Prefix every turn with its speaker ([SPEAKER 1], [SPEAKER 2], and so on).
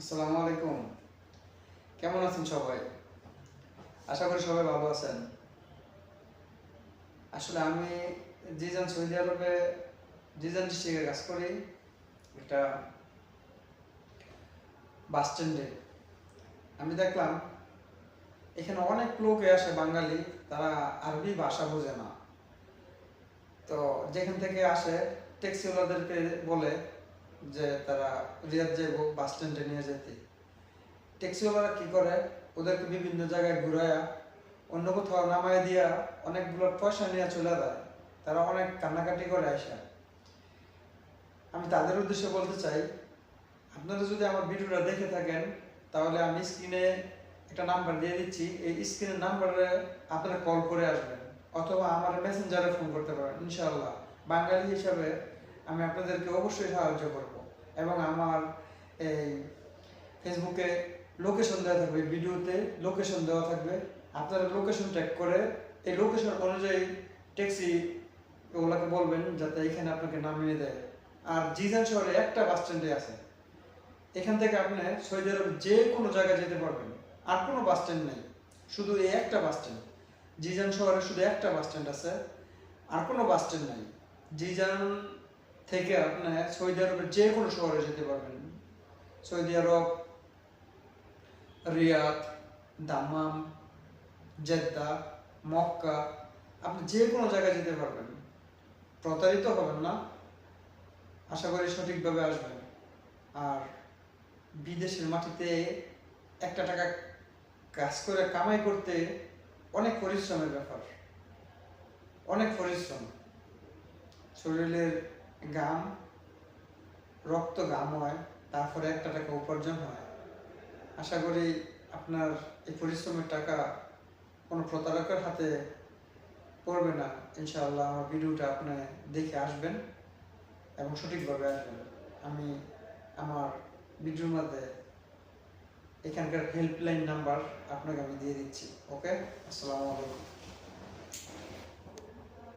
[SPEAKER 1] আসসালামু আলাইকুম। কেমন আছেন সবাই? আশা করি সবাই ভালো আছেন। আসলে আমি জিজান সৌদি আরবে, জিজান ডিস্ট্রিক্টে কাজ করি। এটা বাস স্ট্যান্ডে। আমি দেখলাম, এখানে অনেক লোকে আসে বাঙালি, তারা আরবি ভাষা বোঝে না। তো যেখান থেকে আসে ট্যাক্সিওয়ালাদেরকে বলে যে তারা রিয়াদ যাইব, বাস স্ট্যান্ডে নিয়ে যেতে ট্যাক্সিওয়ালারা কি করে? ওদেরকে বিভিন্ন জায়গায় ঘুরায়া, অন্য কোথাও নামায় দিয়া অনেকগুলো পয়সা নিয়ে চলে যায়। তারা অনেক কান্নাকাটি করে আসে আমি তাদের উদ্দেশ্যে বলতে চাই, আপনারা যদি আমার ভিডিওটা দেখে থাকেন, তাহলে আমি স্ক্রিনে একটা নাম্বার দিয়ে দিচ্ছি। এই স্ক্রিনের নাম্বারে আপনারা কল করে আসবেন, অথবা আমার মেসেঞ্জারে ফোন করতে পারেন, ইনশাআল্লাহ। বাঙালি হিসাবে আমি আপনাদেরকে অবশ্যই সাহায্য করব। এবং আমার এই ফেসবুকে লোকেশন দেওয়া থাকবে ভিডিওতে লোকেশন দেওয়া থাকবে। আপনারা লোকেশন ট্যাগ করে, এই লোকেশন অনুযায়ী ট্যাক্সি ওগুলাকে বলবেন যাতে এখানে আপনাকে নামিয়ে দেয়। আর জিজান শহরে একটা বাস স্ট্যান্ডে আছে। এখান থেকে আপনি সৌদি আরব যে কোনো জায়গায় যেতে পারবেন। আর কোনো বাস স্ট্যান্ড নেই। শুধু এই একটা বাস স্ট্যান্ড জিজান শহরে শুধু একটা বাস স্ট্যান্ড আছে। আর কোনো বাস স্ট্যান্ড নাই। জিজান থেকে আপনি সৌদি আরবের যে কোনো শহরে যেতে পারবেন। Saudi Arab, Riyadh, Dammam, Jeddah, Mecca, আপনি যে কোনো জায়গায় যেতে পারবেন। প্রতারিত হবেন না। আশা করি সঠিকভাবে আসবেন। আর বিদেশের মাটিতে একটা টাকা কাজ করে কামাই করতে অনেক পরিশ্রমের ব্যাপার। অনেক পরিশ্রম। শরীরের ঘাম রক্ত ঘাম হয়, তারপরে একটা টাকা উপার্জন হয়। আশা করি আপনার এই পরিশ্রমের টাকা কোনো প্রতারকের হাতে পড়বে না। ইনশাআল্লাহ আমার ভিডিওটা আপনি দেখে আসবেন এবং সঠিকভাবে আসবেন। আমি আমার ভিডিওর মধ্যে এখানকার হেল্পলাইন নাম্বার আপনাকে আমি দিয়ে দিচ্ছি ওকে আসসালামু আলাইকুম।